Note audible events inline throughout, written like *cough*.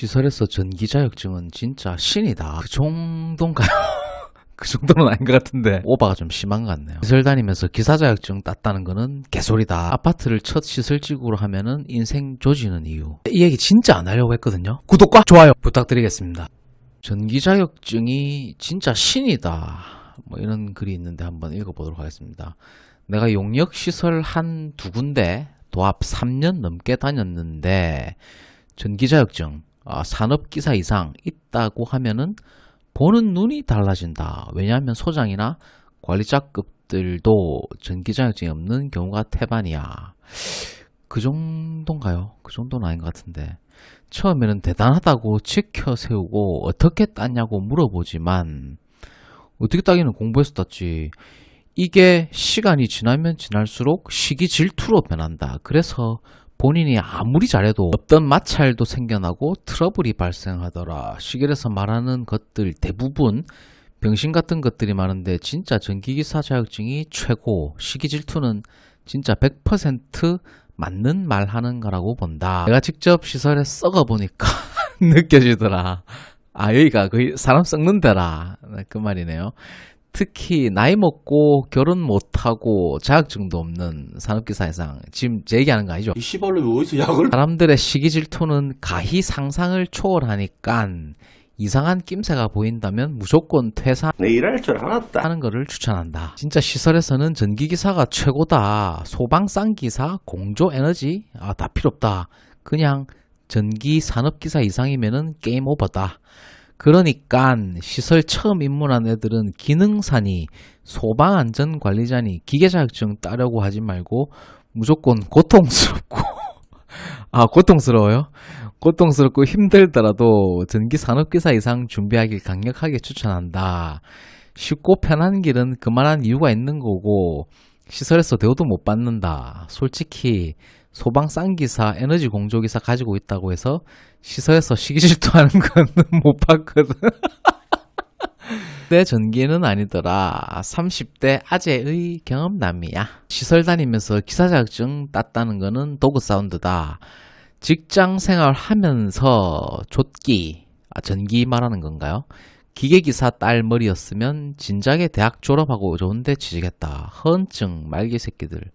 시설에서 전기 자격증은 진짜 신이다. 그 정도인가요? *laughs* 그 정도는 아닌 것 같은데 오바가 좀 심한 것 같네요. 시설 다니면서 기사 자격증 땄다는 거는 개소리다. 아파트를 첫 시설직으로 하면은 인생 조지는 이유. 이 얘기 진짜 안 하려고 했거든요. 구독과 좋아요 부탁드리겠습니다. 전기 자격증이 진짜 신이다. 뭐 이런 글이 있는데 한번 읽어보도록 하겠습니다. 내가 용역 시설 한 두 군데 도합 3년 넘게 다녔는데 전기 자격증 아, 산업기사 이상 있다고 하면은 보는 눈이 달라진다. 왜냐하면 소장이나 관리자급들도 전기 자격증이 없는 경우가 태반이야. 그 정도인가요? 그 정도는 아닌 것 같은데. 처음에는 대단하다고 지켜 세우고 어떻게 땄냐고 물어보지만 어떻게 따기는 공부해서 땄지. 이게 시간이 지나면 지날수록 시기 질투로 변한다. 그래서 본인이 아무리 잘해도 없던 마찰도 생겨나고 트러블이 발생하더라. 시계에서 말하는 것들 대부분 병신 같은 것들이 많은데 진짜 전기기사 자격증이 최고. 시기 질투는 진짜 100% 맞는 말 하는 거라고 본다. 내가 직접 시설에 썩어 보니까 *laughs* 느껴지더라. 아, 여기가 거의 사람 썩는 데라. 그 말이네요. 특히 나이 먹고 결혼 못하고 자격증도 없는 산업기사 이상 지금 제 얘기하는 거 아니죠? 이 씨발로 어디서 약을 사람들의 시기 질투는 가히 상상을 초월하니까 이상한 낌새가 보인다면 무조건 내 일할 줄 알았다. 거를 추천한다. 진짜 시설에서는 전기기사가 최고다. 소방쌍기사, 공조에너지 아, 다 필요 없다. 그냥 전기 산업기사 이상이면은 게임 오버다. 그러니까 시설 처음 입문한 애들은 기능사니 소방안전관리자니 기계자격증 따려고 하지 말고 무조건 고통스럽고 *laughs* 아 고통스러워요? 고통스럽고 힘들더라도 전기 산업기사 이상 준비하길 강력하게 추천한다. 쉽고 편한 길은 그만한 이유가 있는 거고 시설에서 대우도 못 받는다. 솔직히 소방 쌍기사, 에너지 공조기사 가지고 있다고 해서 시설에서 시기질투 하는 건 *laughs* 못 봤거든. 내 전기는 아니더라. 30대 아재의 경험남이야. 시설 다니면서 기사 자격증 땄다는 거는 도구 사운드다. 직장 생활 하면서 좆기, 아, 전기 말하는 건가요? 기계기사 딸 머리였으면 진작에 대학 졸업하고 좋은데 취직했다. 허언증 말기 새끼들.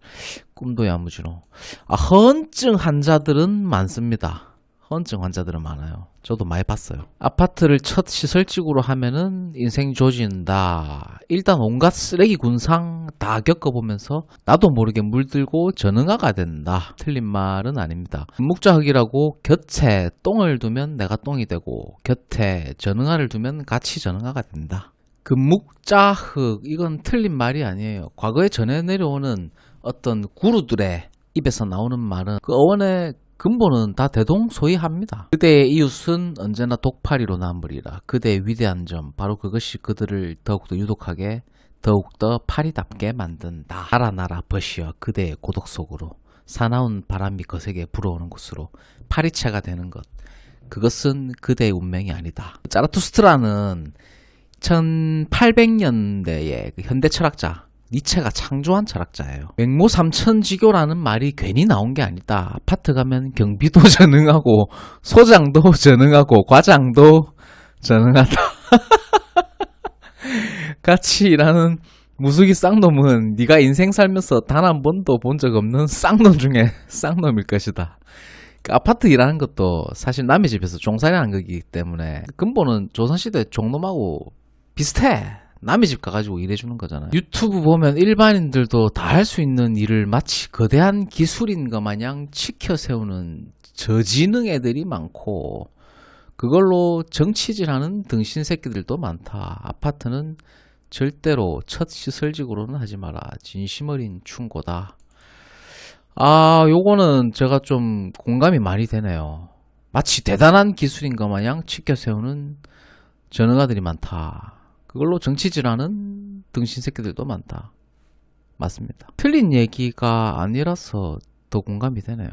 꿈도 야무지노. 아, 허언증 환자들은 많습니다. 허언증 환자들은 많아요. 저도 많이 봤어요. 아파트를 첫 시설직으로 하면은 인생 조진다. 일단 온갖 쓰레기 군상 다 겪어보면서 나도 모르게 물들고 전응아가 된다. 틀린 말은 아닙니다. 묵자흑이라고 곁에 똥을 두면 내가 똥이 되고 곁에 전응아를 두면 같이 전응아가 된다. 그 묵자흑 이건 틀린 말이 아니에요. 과거에 전해 내려오는 어떤 구루들의 입에서 나오는 말은 그 어원의 근본은 다 대동소이합니다. 그대의 이웃은 언제나 독파리로 남으리라. 그대의 위대한 점, 바로 그것이 그들을 더욱더 유독하게, 더욱더 파리답게 만든다. 나라 나라 버시어 그대의 고독 속으로 사나운 바람이 거세게 불어오는 곳으로 파리채가 되는 것. 그것은 그대의 운명이 아니다. 자라투스트라는 1800년대의 그 현대 철학자 니체가 창조한 철학자예요. 맹모 삼천지교라는 말이 괜히 나온 게 아니다. 아파트 가면 경비도 *laughs* 전능하고 소장도 전능하고 과장도 전능하다. *laughs* 같이 일하는 무수기 쌍놈은 네가 인생 살면서 단 한 번도 본 적 없는 쌍놈 중에 *laughs* 쌍놈일 것이다. 그 아파트 일하는 것도 사실 남의 집에서 종살이 하는 거기 때문에 근본은 조선시대 종놈하고 비슷해. 남의 집 가가지고 일해주는 거잖아요. 유튜브 보면 일반인들도 다 할 수 있는 일을 마치 거대한 기술인 것 마냥 치켜 세우는 저지능 애들이 많고 그걸로 정치질하는 등신 새끼들도 많다. 아파트는 절대로 첫 시설직으로는 하지 마라. 진심 어린 충고다. 아, 요거는 제가 좀 공감이 많이 되네요. 마치 대단한 기술인 것 마냥 치켜 세우는 전능아들이 많다. 그걸로 정치질하는 등신 새끼들도 많다. 맞습니다. 틀린 얘기가 아니라서 더 공감이 되네요.